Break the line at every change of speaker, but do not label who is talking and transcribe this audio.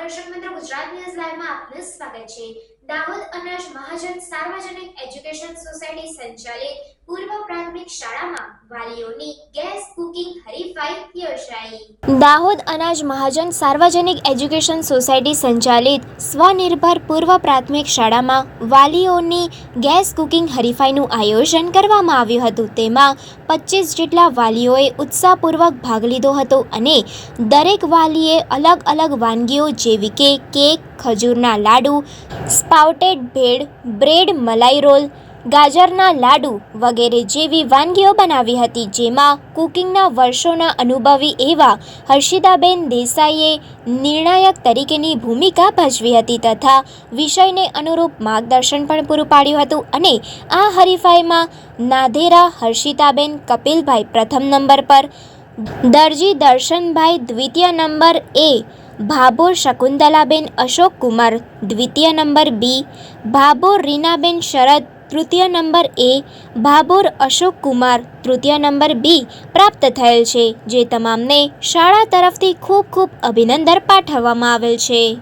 દર્શક મિત્રો ગુજરાત ન્યૂઝ લાઈવમાં આપનું સ્વાગત છે. દાહોદ અનાજ મહાજન સાર્વજનિક એજ્યુકેશન સોસાયટી સંચાલિત પૂર્વ પ્રાથમિક શાળામાં વાલીઓની ગેસ કુકિંગ દાહોદ અનાજ મહાજન સાર્વજનિક એજ્યુકેશન સોસાયટી સંચાલિત સ્વનિર્ભર પૂર્વ પ્રાથમિક શાળામાં વાલીઓની ગેસ કુકિંગ હરીફાઈનું આયોજન કરવામાં આવ્યું હતું. તેમાં પચીસ જેટલા વાલીઓએ ઉત્સાહપૂર્વક ભાગ લીધો હતો અને દરેક વાલીએ અલગ અલગ વાનગીઓ જેવી કે cake, ખજૂરના laddu sprouted bhel bread malai roll ગાજરના લાડુ વગેરે જેવી વાનગીઓ બનાવી હતી, જેમાં કુકિંગના વર્ષોના અનુભવી એવા હર્ષિદાબેન દેસાઈએ નિર્ણાયક તરીકેની ભૂમિકા ભજવી હતી તથા વિષયને અનુરૂપ માર્ગદર્શન પણ પૂરું પાડ્યું હતું અને આ હરીફાઈમાં નાધેરા હર્ષિતાબેન કપિલભાઈ પ્રથમ નંબર પર, દરજી દર્શનભાઈ દ્વિતીય નંબર એ ભાભોર શકુંતલાબેન અશોક કુમાર, દ્વિતીય નંબર બી ભાભોર રીનાબેન શરદ, તૃતીય નંબર એ ભાભોર અશોક કુમાર, તૃતીય નંબર બી પ્રાપ્ત થયેલ છે, જે તમામને શાળા તરફથી ખૂબ ખૂબ અભિનંદન પાઠવવામાં આવેલ છે.